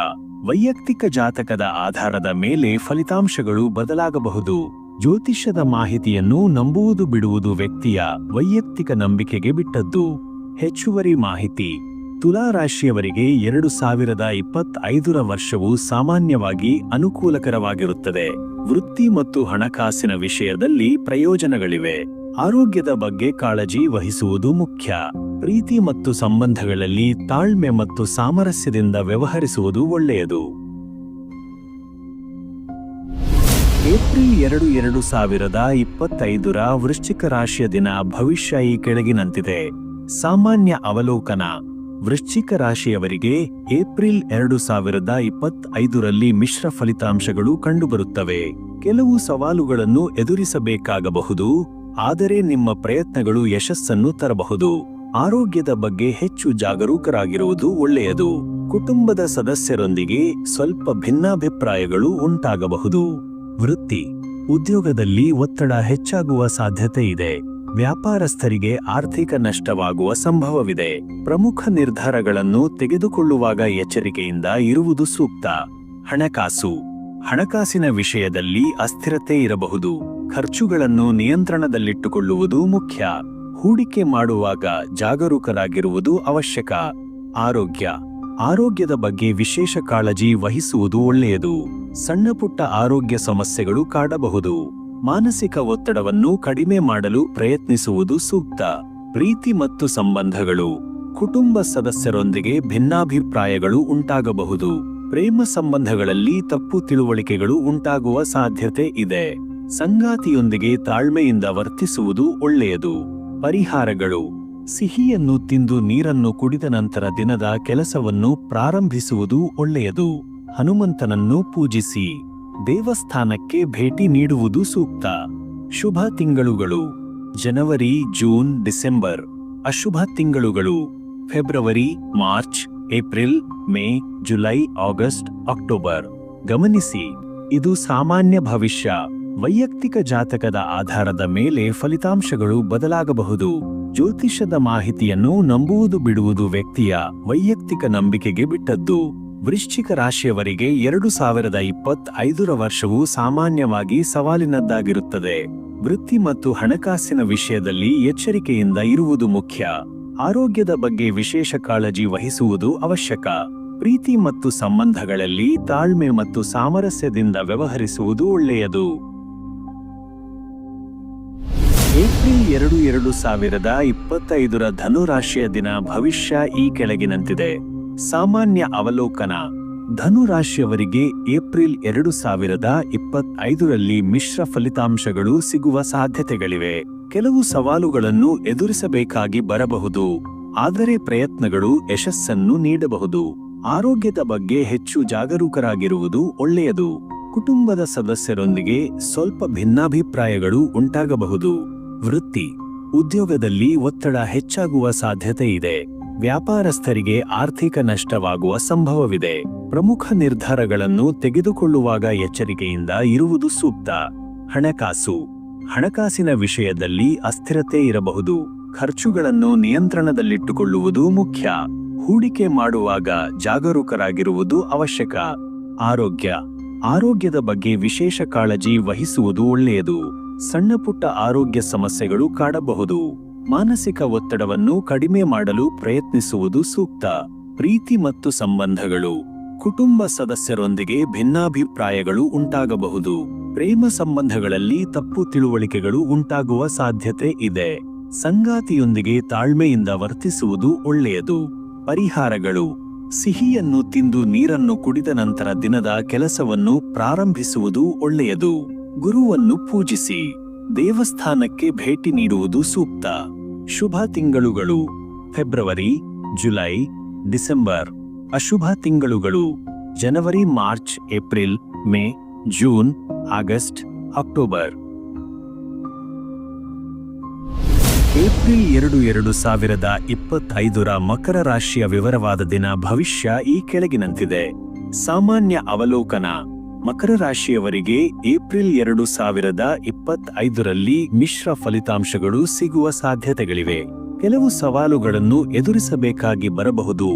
ವೈಯಕ್ತಿಕ ಜಾತಕದ ಆಧಾರದ ಮೇಲೆ ಫಲಿತಾಂಶಗಳು ಬದಲಾಗಬಹುದು. ಜ್ಯೋತಿಷ್ಯದ ಮಾಹಿತಿಯನ್ನು ನಂಬುವುದು ಬಿಡುವುದು ವ್ಯಕ್ತಿಯ ವೈಯಕ್ತಿಕ ನಂಬಿಕೆಗೆ ಬಿಟ್ಟದ್ದು. ಹೆಚ್ಚುವರಿ ಮಾಹಿತಿ. ತುಲಾ ರಾಶಿಯವರಿಗೆ ಎರಡು ಸಾವಿರದ ಇಪ್ಪತ್ತೈದರ ವರ್ಷವು ಸಾಮಾನ್ಯವಾಗಿ ಅನುಕೂಲಕರವಾಗಿರುತ್ತದೆ. ವೃತ್ತಿ ಮತ್ತು ಹಣಕಾಸಿನ ವಿಷಯದಲ್ಲಿ ಪ್ರಯೋಜನಗಳಿವೆ. ಆರೋಗ್ಯದ ಬಗ್ಗೆ ಕಾಳಜಿ ವಹಿಸುವುದು ಮುಖ್ಯ. ಪ್ರೀತಿ ಮತ್ತು ಸಂಬಂಧಗಳಲ್ಲಿ ತಾಳ್ಮೆ ಮತ್ತು ಸಾಮರಸ್ಯದಿಂದ ವ್ಯವಹರಿಸುವುದು ಒಳ್ಳೆಯದು. ಏಪ್ರಿಲ್ ಎರಡು ಎರಡು ಸಾವಿರದ ಇಪ್ಪತ್ತೈದರ ವೃಶ್ಚಿಕ ರಾಶಿಯ ದಿನ ಭವಿಷ್ಯ ಈ ಕೆಳಗಿನಂತಿದೆ. ಸಾಮಾನ್ಯ ಅವಲೋಕನ. ವೃಶ್ಚಿಕ ರಾಶಿಯವರಿಗೆ ಏಪ್ರಿಲ್ ಎರಡು ಸಾವಿರದ ಇಪ್ಪತ್ತೈದರಲ್ಲಿ ಮಿಶ್ರ ಫಲಿತಾಂಶಗಳು ಕಂಡುಬರುತ್ತವೆ. ಕೆಲವು ಸವಾಲುಗಳನ್ನು ಎದುರಿಸಬೇಕಾಗಬಹುದು, ಆದರೆ ನಿಮ್ಮ ಪ್ರಯತ್ನಗಳು ಯಶಸ್ಸನ್ನು ತರಬಹುದು. ಆರೋಗ್ಯದ ಬಗ್ಗೆ ಹೆಚ್ಚು ಜಾಗರೂಕರಾಗಿರುವುದು ಒಳ್ಳೆಯದು. ಕುಟುಂಬದ ಸದಸ್ಯರೊಂದಿಗೆ ಸ್ವಲ್ಪ ಭಿನ್ನಾಭಿಪ್ರಾಯಗಳು ಉಂಟಾಗಬಹುದು. ವೃತ್ತಿ. ಉದ್ಯೋಗದಲ್ಲಿ ಒತ್ತಡ ಹೆಚ್ಚಾಗುವ ಸಾಧ್ಯತೆ ಇದೆ. ವ್ಯಾಪಾರಸ್ಥರಿಗೆ ಆರ್ಥಿಕ ನಷ್ಟವಾಗುವ ಸಂಭವವಿದೆ. ಪ್ರಮುಖ ನಿರ್ಧಾರಗಳನ್ನು ತೆಗೆದುಕೊಳ್ಳುವಾಗ ಎಚ್ಚರಿಕೆಯಿಂದ ಇರುವುದು ಸೂಕ್ತ. ಹಣಕಾಸು. ಹಣಕಾಸಿನ ವಿಷಯದಲ್ಲಿ ಅಸ್ಥಿರತೆ ಇರಬಹುದು. ಖರ್ಚುಗಳನ್ನು ನಿಯಂತ್ರಣದಲ್ಲಿಟ್ಟುಕೊಳ್ಳುವುದು ಮುಖ್ಯ. ಹೂಡಿಕೆ ಮಾಡುವಾಗ ಜಾಗರೂಕರಾಗಿರುವುದು ಅವಶ್ಯಕ. ಆರೋಗ್ಯ. ಆರೋಗ್ಯದ ಬಗ್ಗೆ ವಿಶೇಷ ಕಾಳಜಿ ವಹಿಸುವುದು ಒಳ್ಳೆಯದು. ಸಣ್ಣಪುಟ್ಟ ಆರೋಗ್ಯ ಸಮಸ್ಯೆಗಳು ಕಾಡಬಹುದು. ಮಾನಸಿಕ ಒತ್ತಡವನ್ನು ಕಡಿಮೆ ಮಾಡಲು ಪ್ರಯತ್ನಿಸುವುದು ಸೂಕ್ತ. ಪ್ರೀತಿ ಮತ್ತು ಸಂಬಂಧಗಳು. ಕುಟುಂಬ ಸದಸ್ಯರೊಂದಿಗೆ ಭಿನ್ನಾಭಿಪ್ರಾಯಗಳು ಉಂಟಾಗಬಹುದು. ಪ್ರೇಮ ಸಂಬಂಧಗಳಲ್ಲಿ ತಪ್ಪು ತಿಳುವಳಿಕೆಗಳು ಉಂಟಾಗುವ ಸಾಧ್ಯತೆ ಇದೆ. ಸಂಗಾತಿಯೊಂದಿಗೆ ತಾಳ್ಮೆಯಿಂದ ವರ್ತಿಸುವುದು ಒಳ್ಳೆಯದು. ಪರಿಹಾರಗಳು. ಸಿಹಿಯನ್ನು ತಿಂದು ನೀರನ್ನು ಕುಡಿದ ನಂತರ ದಿನದ ಕೆಲಸವನ್ನು ಪ್ರಾರಂಭಿಸುವುದು ಒಳ್ಳೆಯದು. ಹನುಮಂತನನ್ನು ಪೂಜಿಸಿ. ದೇವಸ್ಥಾನಕ್ಕೆ ಭೇಟಿ ನೀಡುವುದು ಸೂಕ್ತ. ಶುಭ ತಿಂಗಳುಗಳು. ಜನವರಿ, ಜೂನ್, ಡಿಸೆಂಬರ್. ಅಶುಭ ತಿಂಗಳುಗಳು. February, March, April, May, July, August, October. ಗಮನಿಸಿ, ಇದು ಸಾಮಾನ್ಯ ಭವಿಷ್ಯ. ವೈಯಕ್ತಿಕ ಜಾತಕದ ಆಧಾರದ ಮೇಲೆ ಫಲಿತಾಂಶಗಳು ಬದಲಾಗಬಹುದು. ಜ್ಯೋತಿಷದ ಮಾಹಿತಿಯನ್ನು ನಂಬುವುದು ಬಿಡುವುದು ವ್ಯಕ್ತಿಯ ವೈಯಕ್ತಿಕ ನಂಬಿಕೆಗೆ ಬಿಟ್ಟದ್ದು. ವೃಶ್ಚಿಕ ರಾಶಿಯವರಿಗೆ ಎರಡು ಸಾವಿರದ ಇಪ್ಪತ್ತೈದರ ವರ್ಷವು ಸಾಮಾನ್ಯವಾಗಿ ಸವಾಲಿನದ್ದಾಗಿರುತ್ತದೆ. ವೃತ್ತಿ ಮತ್ತು ಹಣಕಾಸಿನ ವಿಷಯದಲ್ಲಿ ಎಚ್ಚರಿಕೆಯಿಂದ ಇರುವುದು ಮುಖ್ಯ. ಆರೋಗ್ಯದ ಬಗ್ಗೆ ವಿಶೇಷ ಕಾಳಜಿ ವಹಿಸುವುದು ಅವಶ್ಯಕ. ಪ್ರೀತಿ ಮತ್ತು ಸಂಬಂಧಗಳಲ್ಲಿ ತಾಳ್ಮೆ ಮತ್ತು ಸಾಮರಸ್ಯದಿಂದ ವ್ಯವಹರಿಸುವುದು ಒಳ್ಳೆಯದು. ಏಪ್ರಿಲ್ ಎರಡು ಎರಡು ಸಾವಿರದ ಇಪ್ಪತ್ತೈದರ ಧನುರಾಶಿಯ ದಿನ ಭವಿಷ್ಯ ಈ ಕೆಳಗಿನಂತಿದೆ. ಸಾಮಾನ್ಯ ಅವಲೋಕನ ಧನುರಾಶಿಯವರಿಗೆ ಏಪ್ರಿಲ್ ಎರಡು ಸಾವಿರದ ಇಪ್ಪತ್ತೈದರಲ್ಲಿ ಮಿಶ್ರ ಫಲಿತಾಂಶಗಳು ಸಿಗುವ ಸಾಧ್ಯತೆಗಳಿವೆ. ಕೆಲವು ಸವಾಲುಗಳನ್ನು ಎದುರಿಸಬೇಕಾಗಿ ಬರಬಹುದು. ಆದರೆ ಪ್ರಯತ್ನಗಳು ಯಶಸ್ಸನ್ನು ನೀಡಬಹುದು. ಆರೋಗ್ಯದ ಬಗ್ಗೆ ಹೆಚ್ಚು ಜಾಗರೂಕರಾಗಿರುವುದು ಒಳ್ಳೆಯದು. ಕುಟುಂಬದ ಸದಸ್ಯರೊಂದಿಗೆ ಸ್ವಲ್ಪ ಭಿನ್ನಾಭಿಪ್ರಾಯಗಳು ಉಂಟಾಗಬಹುದು. ವೃತ್ತಿ, ಉದ್ಯೋಗದಲ್ಲಿ ಒತ್ತಡ ಹೆಚ್ಚಾಗುವ ಸಾಧ್ಯತೆ ಇದೆ. ವ್ಯಾಪಾರಸ್ಥರಿಗೆ ಆರ್ಥಿಕ ನಷ್ಟವಾಗುವ ಸಂಭವವಿದೆ. ಪ್ರಮುಖ ನಿರ್ಧಾರಗಳನ್ನು ತೆಗೆದುಕೊಳ್ಳುವಾಗ ಎಚ್ಚರಿಕೆಯಿಂದ ಇರುವುದು ಸೂಕ್ತ. ಹಣಕಾಸು. ಹಣಕಾಸಿನ ವಿಷಯದಲ್ಲಿ ಅಸ್ಥಿರತೆ ಇರಬಹುದು. ಖರ್ಚುಗಳನ್ನು ನಿಯಂತ್ರಣದಲ್ಲಿಟ್ಟುಕೊಳ್ಳುವುದು ಮುಖ್ಯ. ಹೂಡಿಕೆ ಮಾಡುವಾಗ ಜಾಗರೂಕರಾಗಿರುವುದು ಅವಶ್ಯಕ. ಆರೋಗ್ಯ. ಆರೋಗ್ಯದ ಬಗ್ಗೆ ವಿಶೇಷ ಕಾಳಜಿ ವಹಿಸುವುದು ಒಳ್ಳೆಯದು. ಸಣ್ಣಪುಟ್ಟ ಆರೋಗ್ಯ ಸಮಸ್ಯೆಗಳು ಕಾಡಬಹುದು. ಮಾನಸಿಕ ಒತ್ತಡವನ್ನು ಕಡಿಮೆ ಮಾಡಲು ಪ್ರಯತ್ನಿಸುವುದು ಸೂಕ್ತ. ಪ್ರೀತಿ ಮತ್ತು ಸಂಬಂಧಗಳು. ಕುಟುಂಬ ಸದಸ್ಯರೊಂದಿಗೆ ಭಿನ್ನಾಭಿಪ್ರಾಯಗಳು ಉಂಟಾಗಬಹುದು. ಪ್ರೇಮ ಸಂಬಂಧಗಳಲ್ಲಿ ತಪ್ಪು ತಿಳುವಳಿಕೆಗಳು ಉಂಟಾಗುವ ಸಾಧ್ಯತೆ ಇದೆ. ಸಂಗಾತಿಯೊಂದಿಗೆ ತಾಳ್ಮೆಯಿಂದ ವರ್ತಿಸುವುದು ಒಳ್ಳೆಯದು. ಪರಿಹಾರಗಳು. ಸಿಹಿಯನ್ನು ತಿಂದು ನೀರನ್ನು ಕುಡಿದ ನಂತರ ದಿನದ ಕೆಲಸವನ್ನು ಪ್ರಾರಂಭಿಸುವುದು ಒಳ್ಳೆಯದು. ಗುರುವನ್ನು ಪೂಜಿಸಿ. ದೇವಸ್ಥಾನಕ್ಕೆ ಭೇಟಿ ನೀಡುವುದು ಸೂಕ್ತ. ಶುಭ ತಿಂಗಳುಗಳು. ಫೆಬ್ರವರಿ, ಜುಲೈ, ಡಿಸೆಂಬರ್. ಅಶುಭ ತಿಂಗಳುಗಳು. ಜನವರಿ, March, April, May, June, August, October. April ಎರಡು ಎರಡು ಸಾವಿರದ ಇಪ್ಪತ್ತೈದರ ಮಕರ ರಾಶಿಯ ವಿವರವಾದ ದಿನ ಭವಿಷ್ಯ ಈ ಕೆಳಗಿನಂತಿದೆ. ಸಾಮಾನ್ಯ ಅವಲೋಕನ. ಮಕರ ರಾಶಿಯವರಿಗೆ ಏಪ್ರಿಲ್ ಎರಡು ಸಾವಿರದ ಇಪ್ಪತ್ತೈದರಲ್ಲಿ ಮಿಶ್ರ ಫಲಿತಾಂಶಗಳು ಸಿಗುವ ಸಾಧ್ಯತೆಗಳಿವೆ. ಕೆಲವು ಸವಾಲುಗಳನ್ನು ಎದುರಿಸಬೇಕಾಗಿ ಬರಬಹುದು.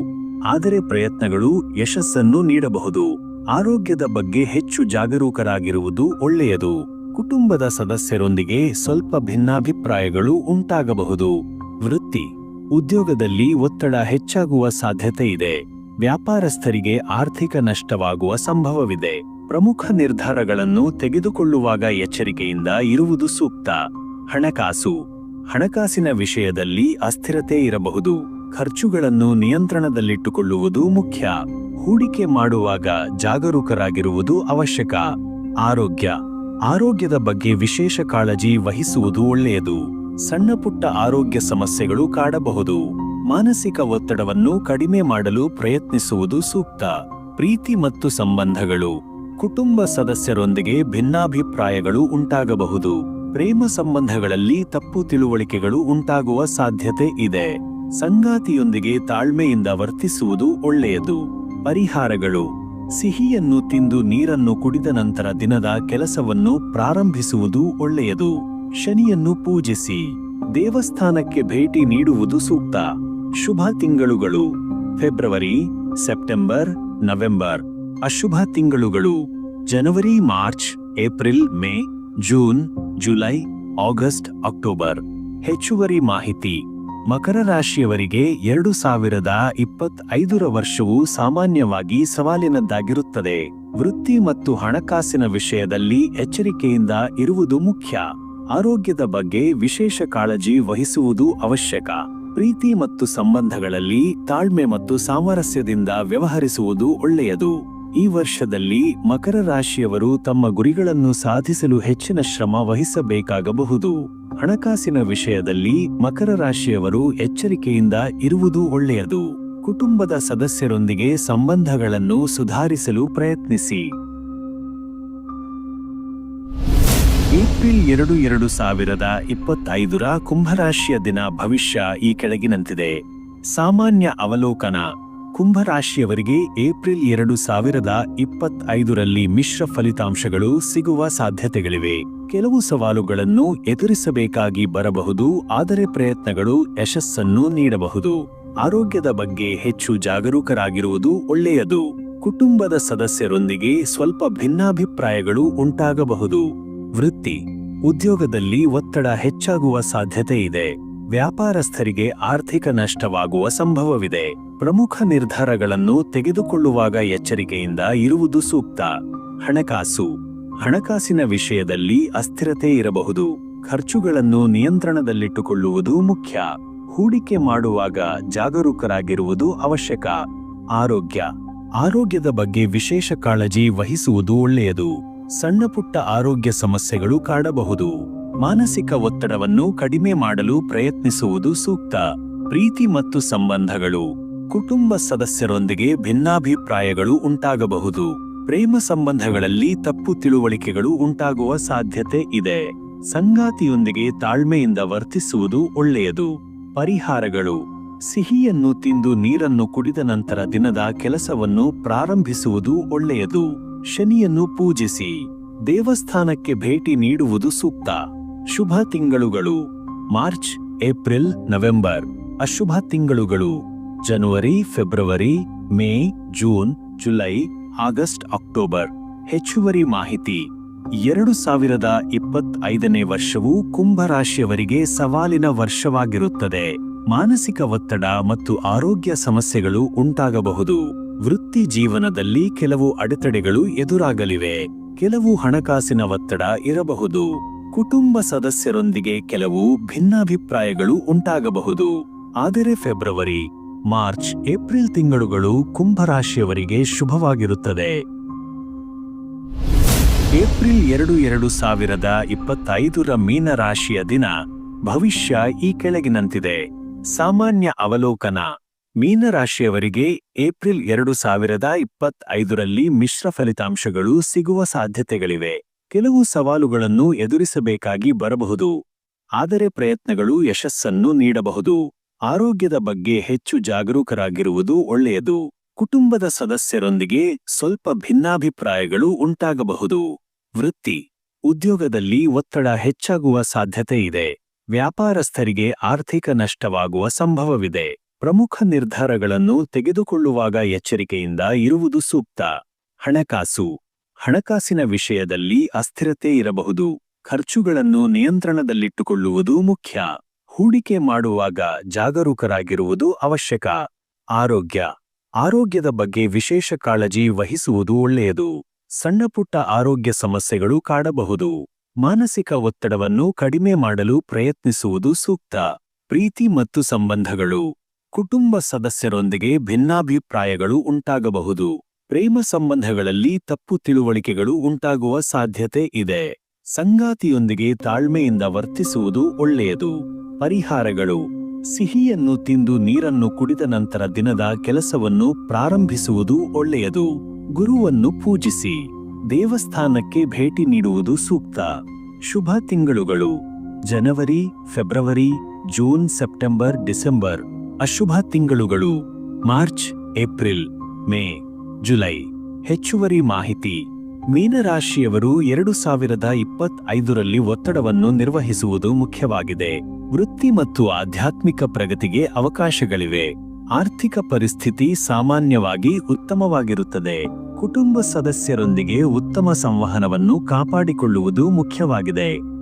ಆದರೆ ಪ್ರಯತ್ನಗಳು ಯಶಸ್ಸನ್ನು ನೀಡಬಹುದು. ಆರೋಗ್ಯದ ಬಗ್ಗೆ ಹೆಚ್ಚು ಜಾಗರೂಕರಾಗಿರುವುದು ಒಳ್ಳೆಯದು. ಕುಟುಂಬದ ಸದಸ್ಯರೊಂದಿಗೆ ಸ್ವಲ್ಪ ಭಿನ್ನಾಭಿಪ್ರಾಯಗಳು ಉಂಟಾಗಬಹುದು. ವೃತ್ತಿ. ಉದ್ಯೋಗದಲ್ಲಿ ಒತ್ತಡ ಹೆಚ್ಚಾಗುವ ಸಾಧ್ಯತೆ ಇದೆ. ವ್ಯಾಪಾರಸ್ಥರಿಗೆ ಆರ್ಥಿಕ ನಷ್ಟವಾಗುವ ಸಂಭವವಿದೆ. ಪ್ರಮುಖ ನಿರ್ಧಾರಗಳನ್ನು ತೆಗೆದುಕೊಳ್ಳುವಾಗ ಎಚ್ಚರಿಕೆಯಿಂದ ಇರುವುದು ಸೂಕ್ತ. ಹಣಕಾಸು. ಹಣಕಾಸಿನ ವಿಷಯದಲ್ಲಿ ಅಸ್ಥಿರತೆ ಇರಬಹುದು. ಖರ್ಚುಗಳನ್ನು ನಿಯಂತ್ರಣದಲ್ಲಿಟ್ಟುಕೊಳ್ಳುವುದು ಮುಖ್ಯ. ಹೂಡಿಕೆ ಮಾಡುವಾಗ ಜಾಗರೂಕರಾಗಿರುವುದು ಅವಶ್ಯಕ. ಆರೋಗ್ಯ. ಆರೋಗ್ಯದ ಬಗ್ಗೆ ವಿಶೇಷ ಕಾಳಜಿ ವಹಿಸುವುದು ಒಳ್ಳೆಯದು. ಸಣ್ಣಪುಟ್ಟ ಆರೋಗ್ಯ ಸಮಸ್ಯೆಗಳು ಕಾಡಬಹುದು. ಮಾನಸಿಕ ಒತ್ತಡವನ್ನು ಕಡಿಮೆ ಮಾಡಲು ಪ್ರಯತ್ನಿಸುವುದು ಸೂಕ್ತ. ಪ್ರೀತಿ ಮತ್ತು ಸಂಬಂಧಗಳು. ಕುಟುಂಬ ಸದಸ್ಯರೊಂದಿಗೆ ಭಿನ್ನಾಭಿಪ್ರಾಯಗಳು ಉಂಟಾಗಬಹುದು. ಪ್ರೇಮ ಸಂಬಂಧಗಳಲ್ಲಿ ತಪ್ಪು ತಿಳುವಳಿಕೆಗಳು ಉಂಟಾಗುವ ಸಾಧ್ಯತೆ ಇದೆ. ಸಂಗಾತಿಯೊಂದಿಗೆ ತಾಳ್ಮೆಯಿಂದ ವರ್ತಿಸುವುದು ಒಳ್ಳೆಯದು. ಪರಿಹಾರಗಳು. ಸಿಹಿಯನ್ನು ತಿಂದು ನೀರನ್ನು ಕುಡಿದ ನಂತರ ದಿನದ ಕೆಲಸವನ್ನು ಪ್ರಾರಂಭಿಸುವುದು ಒಳ್ಳೆಯದು. ಶನಿಯನ್ನು ಪೂಜಿಸಿ. ದೇವಸ್ಥಾನಕ್ಕೆ ಭೇಟಿ ನೀಡುವುದು ಸೂಕ್ತ. ಶುಭ ತಿಂಗಳುಗಳು. ಫೆಬ್ರವರಿ, ಸೆಪ್ಟೆಂಬರ್, ನವೆಂಬರ್. ಅಶುಭ ತಿಂಗಳುಗಳು. ಜನವರಿ, March, April, May, June, July, August, October. ಹೆಚ್ಚುವರಿ ಮಾಹಿತಿ. ಮಕರ ರಾಶಿಯವರಿಗೆ ಎರಡು ಸಾವಿರದ ಇಪ್ಪತ್ತೈದರ ವರ್ಷವು ಸಾಮಾನ್ಯವಾಗಿ ಸವಾಲಿನದ್ದಾಗಿರುತ್ತದೆ. ವೃತ್ತಿ ಮತ್ತು ಹಣಕಾಸಿನ ವಿಷಯದಲ್ಲಿ ಎಚ್ಚರಿಕೆಯಿಂದ ಇರುವುದು ಮುಖ್ಯ. ಆರೋಗ್ಯದ ಬಗ್ಗೆ ವಿಶೇಷ ಕಾಳಜಿ ವಹಿಸುವುದು ಅವಶ್ಯಕ. ಪ್ರೀತಿ ಮತ್ತು ಸಂಬಂಧಗಳಲ್ಲಿ ತಾಳ್ಮೆ ಮತ್ತು ಸಾಮರಸ್ಯದಿಂದ ವ್ಯವಹರಿಸುವುದು ಒಳ್ಳೆಯದು. ಈ ವರ್ಷದಲ್ಲಿ ಮಕರ ರಾಶಿಯವರು ತಮ್ಮ ಗುರಿಗಳನ್ನು ಸಾಧಿಸಲು ಹೆಚ್ಚಿನ ಶ್ರಮ ವಹಿಸಬೇಕಾಗಬಹುದು. ಹಣಕಾಸಿನ ವಿಷಯದಲ್ಲಿ ಮಕರ ರಾಶಿಯವರು ಎಚ್ಚರಿಕೆಯಿಂದ ಇರುವುದು ಒಳ್ಳೆಯದು. ಕುಟುಂಬದ ಸದಸ್ಯರೊಂದಿಗೆ ಸಂಬಂಧಗಳನ್ನು ಸುಧಾರಿಸಲು ಪ್ರಯತ್ನಿಸಿ. ಏಪ್ರಿಲ್ ಎರಡು ಎರಡು ಸಾವಿರದ ಇಪ್ಪತ್ತೈದರ ಕುಂಭರಾಶಿಯ ದಿನ ಭವಿಷ್ಯ ಈ ಕೆಳಗಿನಂತಿದೆ. ಸಾಮಾನ್ಯ ಅವಲೋಕನ. ಕುಂಭರಾಶಿಯವರಿಗೆ ಏಪ್ರಿಲ್ ಎರಡು ಸಾವಿರದ ಇಪ್ಪತ್ತೈದರಲ್ಲಿ ಮಿಶ್ರ ಫಲಿತಾಂಶಗಳು ಸಿಗುವ ಸಾಧ್ಯತೆಗಳಿವೆ. ಕೆಲವು ಸವಾಲುಗಳನ್ನು ಎದುರಿಸಬೇಕಾಗಿ ಬರಬಹುದು, ಆದರೆ ಪ್ರಯತ್ನಗಳು ಯಶಸ್ಸನ್ನು ನೀಡಬಹುದು. ಆರೋಗ್ಯದ ಬಗ್ಗೆ ಹೆಚ್ಚು ಜಾಗರೂಕರಾಗಿರುವುದು ಒಳ್ಳೆಯದು. ಕುಟುಂಬದ ಸದಸ್ಯರೊಂದಿಗೆ ಸ್ವಲ್ಪ ಭಿನ್ನಾಭಿಪ್ರಾಯಗಳು ಉಂಟಾಗಬಹುದು. ವೃತ್ತಿ. ಉದ್ಯೋಗದಲ್ಲಿ ಒತ್ತಡ ಹೆಚ್ಚಾಗುವ ಸಾಧ್ಯತೆ ಇದೆ. ವ್ಯಾಪಾರಸ್ಥರಿಗೆ ಆರ್ಥಿಕ ನಷ್ಟವಾಗುವ ಸಂಭವವಿದೆ. ಪ್ರಮುಖ ನಿರ್ಧಾರಗಳನ್ನು ತೆಗೆದುಕೊಳ್ಳುವಾಗ ಎಚ್ಚರಿಕೆಯಿಂದ ಇರುವುದು ಸೂಕ್ತ. ಹಣಕಾಸು. ಹಣಕಾಸಿನ ವಿಷಯದಲ್ಲಿ ಅಸ್ಥಿರತೆ ಇರಬಹುದು. ಖರ್ಚುಗಳನ್ನು ನಿಯಂತ್ರಣದಲ್ಲಿಟ್ಟುಕೊಳ್ಳುವುದು ಮುಖ್ಯ. ಹೂಡಿಕೆ ಮಾಡುವಾಗ ಜಾಗರೂಕರಾಗಿರುವುದು ಅವಶ್ಯಕ. ಆರೋಗ್ಯ. ಆರೋಗ್ಯದ ಬಗ್ಗೆ ವಿಶೇಷ ಕಾಳಜಿ ವಹಿಸುವುದು ಒಳ್ಳೆಯದು. ಸಣ್ಣಪುಟ್ಟ ಆರೋಗ್ಯ ಸಮಸ್ಯೆಗಳು ಕಾಡಬಹುದು. ಮಾನಸಿಕ ಒತ್ತಡವನ್ನು ಕಡಿಮೆ ಮಾಡಲು ಪ್ರಯತ್ನಿಸುವುದು ಸೂಕ್ತ. ಪ್ರೀತಿ ಮತ್ತು ಸಂಬಂಧಗಳು. ಕುಟುಂಬ ಸದಸ್ಯರೊಂದಿಗೆ ಭಿನ್ನಾಭಿಪ್ರಾಯಗಳು ಉಂಟಾಗಬಹುದು. ಪ್ರೇಮ ಸಂಬಂಧಗಳಲ್ಲಿ ತಪ್ಪು ತಿಳುವಳಿಕೆಗಳು ಉಂಟಾಗುವ ಸಾಧ್ಯತೆ ಇದೆ. ಸಂಗಾತಿಯೊಂದಿಗೆ ತಾಳ್ಮೆಯಿಂದ ವರ್ತಿಸುವುದು ಒಳ್ಳೆಯದು. ಪರಿಹಾರಗಳು. ಸಿಹಿಯನ್ನು ತಿಂದು ನೀರನ್ನು ಕುಡಿದ ನಂತರ ದಿನದ ಕೆಲಸವನ್ನು ಪ್ರಾರಂಭಿಸುವುದು ಒಳ್ಳೆಯದು. ಶನಿಯನ್ನು ಪೂಜಿಸಿ. ದೇವಸ್ಥಾನಕ್ಕೆ ಭೇಟಿ ನೀಡುವುದು ಸೂಕ್ತ. ಶುಭ ತಿಂಗಳುಗಳು. March, April, November. ಅಶುಭ ತಿಂಗಳುಗಳು. ಜನವರಿ, February, May, June, July, August, October. ಹೆಚ್ಚುವರಿ ಮಾಹಿತಿ. ಎರಡು ಸಾವಿರದ ಇಪ್ಪತ್ತೈದನೇ ವರ್ಷವು ಕುಂಭರಾಶಿಯವರಿಗೆ ಸವಾಲಿನ ವರ್ಷವಾಗಿರುತ್ತದೆ. ಮಾನಸಿಕ ಒತ್ತಡ ಮತ್ತು ಆರೋಗ್ಯ ಸಮಸ್ಯೆಗಳು ಉಂಟಾಗಬಹುದು. ವೃತ್ತಿ ಜೀವನದಲ್ಲಿ ಕೆಲವು ಅಡೆತಡೆಗಳು ಎದುರಾಗಲಿವೆ. ಕೆಲವು ಹಣಕಾಸಿನ ಒತ್ತಡ ಇರಬಹುದು. ಕುಟುಂಬ ಸದಸ್ಯರೊಂದಿಗೆ ಕೆಲವು ಭಿನ್ನಾಭಿಪ್ರಾಯಗಳು ಉಂಟಾಗಬಹುದು. ಆದರೆ ಫೆಬ್ರವರಿ, ಮಾರ್ಚ್, ಏಪ್ರಿಲ್ ತಿಂಗಳುಗಳು ಕುಂಭರಾಶಿಯವರಿಗೆ ಶುಭವಾಗಿರುತ್ತದೆ. ಏಪ್ರಿಲ್ ಎರಡು ಎರಡು ಸಾವಿರದ ಇಪ್ಪತ್ತೈದರ ಮೀನರಾಶಿಯ ದಿನ ಭವಿಷ್ಯ ಈ ಕೆಳಗಿನಂತಿದೆ. ಸಾಮಾನ್ಯ ಅವಲೋಕನ, ಮೀನರಾಶಿಯವರಿಗೆ ಏಪ್ರಿಲ್ ಎರಡು ಸಾವಿರದ ಇಪ್ಪತ್ತೈದರಲ್ಲಿ ಮಿಶ್ರ ಫಲಿತಾಂಶಗಳು ಸಿಗುವ ಸಾಧ್ಯತೆಗಳಿವೆ. ಕೆಲವು ಸವಾಲುಗಳನ್ನು ಎದುರಿಸಬೇಕಾಗಿ ಬರಬಹುದು. ಆದರೆ ಪ್ರಯತ್ನಗಳು ಯಶಸ್ಸನ್ನು ನೀಡಬಹುದು. ಆರೋಗ್ಯದ ಬಗ್ಗೆ ಹೆಚ್ಚು ಜಾಗರೂಕರಾಗಿರುವುದು ಒಳ್ಳೆಯದು. ಕುಟುಂಬದ ಸದಸ್ಯರೊಂದಿಗೆ ಸ್ವಲ್ಪ ಭಿನ್ನಾಭಿಪ್ರಾಯಗಳು ಉಂಟಾಗಬಹುದು. ವೃತ್ತಿ. ಉದ್ಯೋಗದಲ್ಲಿ ಒತ್ತಡ ಹೆಚ್ಚಾಗುವ ಸಾಧ್ಯತೆ ಇದೆ. ವ್ಯಾಪಾರಸ್ಥರಿಗೆ ಆರ್ಥಿಕ ನಷ್ಟವಾಗುವ ಸಂಭವವಿದೆ. ಪ್ರಮುಖ ನಿರ್ಧಾರಗಳನ್ನು ತೆಗೆದುಕೊಳ್ಳುವಾಗ ಎಚ್ಚರಿಕೆಯಿಂದ ಇರುವುದು ಸೂಕ್ತ. ಹಣಕಾಸು. ಹಣಕಾಸಿನ ವಿಷಯದಲ್ಲಿ ಅಸ್ಥಿರತೆ ಇರಬಹುದು. ಖರ್ಚುಗಳನ್ನು ನಿಯಂತ್ರಣದಲ್ಲಿಟ್ಟುಕೊಳ್ಳುವುದು ಮುಖ್ಯ. ಹೂಡಿಕೆ ಮಾಡುವಾಗ ಜಾಗರೂಕರಾಗಿರುವುದು ಅವಶ್ಯಕ. ಆರೋಗ್ಯ. ಆರೋಗ್ಯದ ಬಗ್ಗೆ ವಿಶೇಷ ಕಾಳಜಿ ವಹಿಸುವುದು ಒಳ್ಳೆಯದು. ಸಣ್ಣಪುಟ್ಟ ಆರೋಗ್ಯ ಸಮಸ್ಯೆಗಳು ಕಾಡಬಹುದು. ಮಾನಸಿಕ ಒತ್ತಡವನ್ನು ಕಡಿಮೆ ಮಾಡಲು ಪ್ರಯತ್ನಿಸುವುದು ಸೂಕ್ತ. ಪ್ರೀತಿ ಮತ್ತು ಸಂಬಂಧಗಳು. ಕುಟುಂಬ ಸದಸ್ಯರೊಂದಿಗೆ ಭಿನ್ನಾಭಿಪ್ರಾಯಗಳು ಉಂಟಾಗಬಹುದು. ಪ್ರೇಮ ಸಂಬಂಧಗಳಲ್ಲಿ ತಪ್ಪು ತಿಳುವಳಿಕೆಗಳು ಉಂಟಾಗುವ ಸಾಧ್ಯತೆ ಇದೆ. ಸಂಗಾತಿಯೊಂದಿಗೆ ತಾಳ್ಮೆಯಿಂದ ವರ್ತಿಸುವುದು ಒಳ್ಳೆಯದು. ಪರಿಹಾರಗಳು. ಸಿಹಿಯನ್ನು ತಿಂದು ನೀರನ್ನು ಕುಡಿದ ನಂತರ ದಿನದ ಕೆಲಸವನ್ನು ಪ್ರಾರಂಭಿಸುವುದು ಒಳ್ಳೆಯದು. ಗುರುವನ್ನು ಪೂಜಿಸಿ. ದೇವಸ್ಥಾನಕ್ಕೆ ಭೇಟಿ ನೀಡುವುದು ಸೂಕ್ತ. ಶುಭ ತಿಂಗಳುಗಳು. ಜನವರಿ, ಫೆಬ್ರವರಿ, ಜೂನ್, ಸೆಪ್ಟೆಂಬರ್, ಡಿಸೆಂಬರ್. ಅಶುಭ ತಿಂಗಳುಗಳು. March, April, May. ಜುಲೈ. ಹೆಚ್ಚುವರಿ ಮಾಹಿತಿ. ಮೀನರಾಶಿಯವರು ಎರಡು ಸಾವಿರದ ಇಪ್ಪತ್ತೈದರಲ್ಲಿ ಒತ್ತಡವನ್ನು ನಿರ್ವಹಿಸುವುದು ಮುಖ್ಯವಾಗಿದೆ. ವೃತ್ತಿ ಮತ್ತು ಆಧ್ಯಾತ್ಮಿಕ ಪ್ರಗತಿಗೆ ಅವಕಾಶಗಳಿವೆ. ಆರ್ಥಿಕ ಪರಿಸ್ಥಿತಿ ಸಾಮಾನ್ಯವಾಗಿ ಉತ್ತಮವಾಗಿರುತ್ತದೆ. ಕುಟುಂಬ ಸದಸ್ಯರೊಂದಿಗೆ ಉತ್ತಮ ಸಂವಹನವನ್ನು ಕಾಪಾಡಿಕೊಳ್ಳುವುದು ಮುಖ್ಯವಾಗಿದೆ.